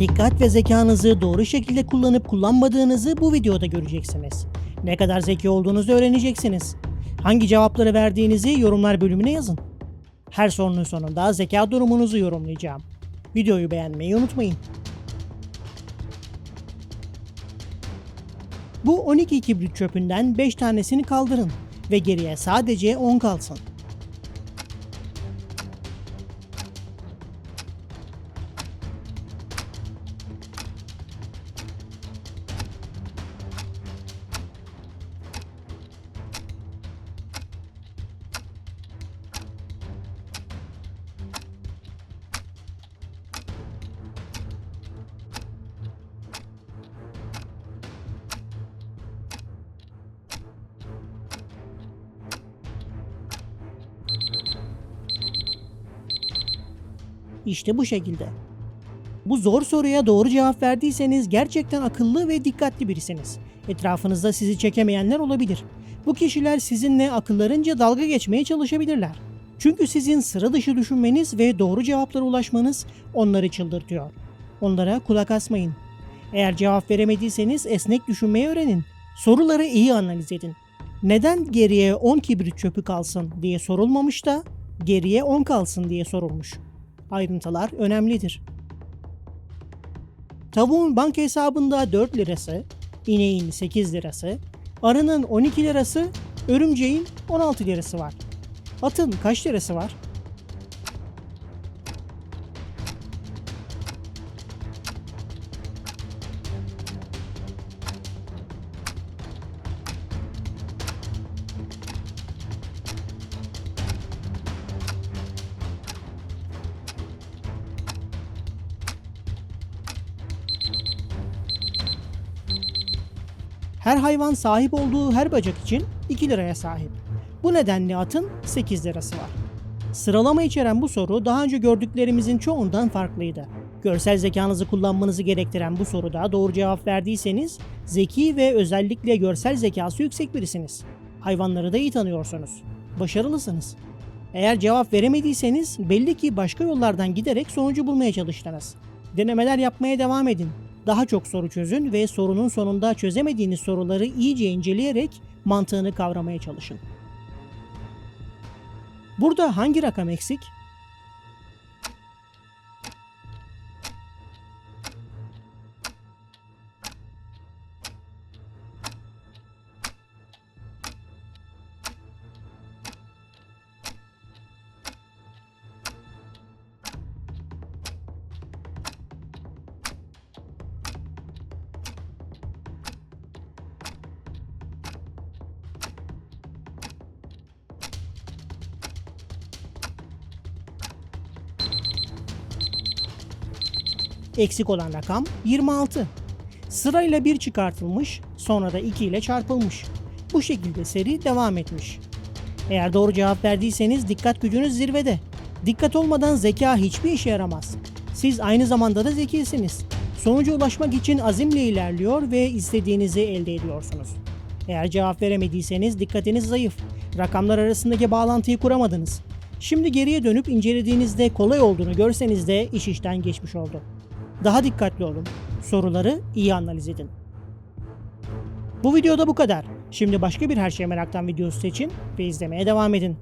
Dikkat ve zekanızı doğru şekilde kullanıp kullanmadığınızı bu videoda göreceksiniz. Ne kadar zeki olduğunuzu öğreneceksiniz. Hangi cevapları verdiğinizi yorumlar bölümüne yazın. Her sorunun sonunda zeka durumunuzu yorumlayacağım. Videoyu beğenmeyi unutmayın. Bu 12 kibrit çöpünden 5 tanesini kaldırın ve geriye sadece 10 kalsın. İşte bu şekilde. Bu zor soruya doğru cevap verdiyseniz gerçekten akıllı ve dikkatli birisiniz. Etrafınızda sizi çekemeyenler olabilir. Bu kişiler sizinle akıllarınca dalga geçmeye çalışabilirler. Çünkü sizin sıra dışı düşünmeniz ve doğru cevaplara ulaşmanız onları çıldırtıyor. Onlara kulak asmayın. Eğer cevap veremediyseniz esnek düşünmeyi öğrenin. Soruları iyi analiz edin. Neden geriye 10 kibrit çöpü kalsın diye sorulmamış da geriye 10 kalsın diye sorulmuş. Ayrıntılar önemlidir. Tavuğun banka hesabında 4 lirası, ineğin 8 lirası, arının 12 lirası, örümceğin 16 lirası var. Atın kaç lirası var? Her hayvan sahip olduğu her bacak için 2 liraya sahip. Bu nedenle atın 8 lirası var. Sıralama içeren bu soru daha önce gördüklerimizin çoğundan farklıydı. Görsel zekanızı kullanmanızı gerektiren bu soruda doğru cevap verdiyseniz zeki ve özellikle görsel zekası yüksek birisiniz. Hayvanları da iyi tanıyorsunuz. Başarılısınız. Eğer cevap veremediyseniz belli ki başka yollardan giderek sonucu bulmaya çalıştınız. Denemeler yapmaya devam edin. Daha çok soru çözün ve sorunun sonunda çözemediğiniz soruları iyice inceleyerek mantığını kavramaya çalışın. Burada hangi rakam eksik? Eksik olan rakam 26. Sırayla 1 çıkartılmış, sonra da 2 ile çarpılmış. Bu şekilde seri devam etmiş. Eğer doğru cevap verdiyseniz dikkat gücünüz zirvede. Dikkat olmadan zeka hiçbir işe yaramaz. Siz aynı zamanda da zekisiniz. Sonuca ulaşmak için azimle ilerliyor ve istediğinizi elde ediyorsunuz. Eğer cevap veremediyseniz dikkatiniz zayıf. Rakamlar arasındaki bağlantıyı kuramadınız. Şimdi geriye dönüp incelediğinizde kolay olduğunu görseniz de iş işten geçmiş oldu. Daha dikkatli olun. Soruları iyi analiz edin. Bu videoda bu kadar. Şimdi başka bir her şey meraktan videosu seçin ve izlemeye devam edin.